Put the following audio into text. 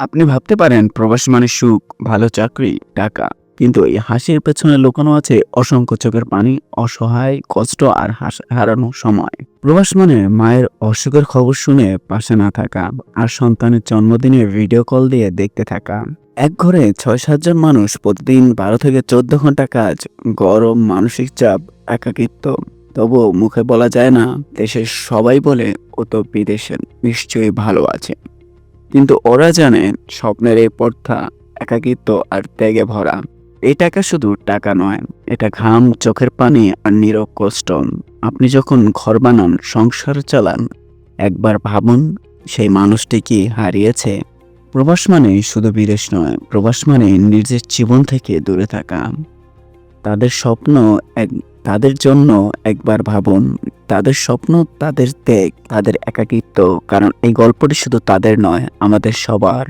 আপনি ভাবতে পারেন, প্রবাস মানে সুখ, ভালো চাকরি, টাকা। কিন্তু এই হাসির পেছনে লুকানো আছে অসংখ্য চোখের পানি, অসহায়, কষ্ট আর হারানো সময়। প্রবাস মানে মায়ের অসুখের খবর শুনে পাশে না থাকা আর সন্তানের জন্মদিনে ভিডিও কল দিয়ে দেখতে থাকা। এক ঘরে ছয় সাতজন মানুষ প্রতিদিন বারো থেকে চোদ্দ ঘণ্টা কাজ, গরম, মানসিক চাপ, একাকিত্ব। তবুও মুখে বলা যায় না, দেশের সবাই বলে ও তো বিদেশে নিশ্চয়ই ভালো আছে। কিন্তু ওরা জানে স্বপ্নের এই পর্থা একাকিত্ব আর ত্যাগে ভরা। এই টাকা শুধু টাকা নয়, এটা ঘাম চোখের পানি আর নীরব কষ্ট। আপনি যখন ঘর বানান, সংসার চালান, একবার ভাবুন সেই মানুষটি কি হারিয়েছে। প্রবাস মানে শুধু বিদেশ নয়, প্রবাস মানে নিজের জীবন থেকে দূরে থাকা। তাদের স্বপ্ন এক, তাদের জন্য একবার ভাবুন তাদের স্বপ্ন তাদের ত্যাগ তাদের একাকিত্ব কারণ এই গল্পটি শুধু তাদের নয় আমাদের সবার।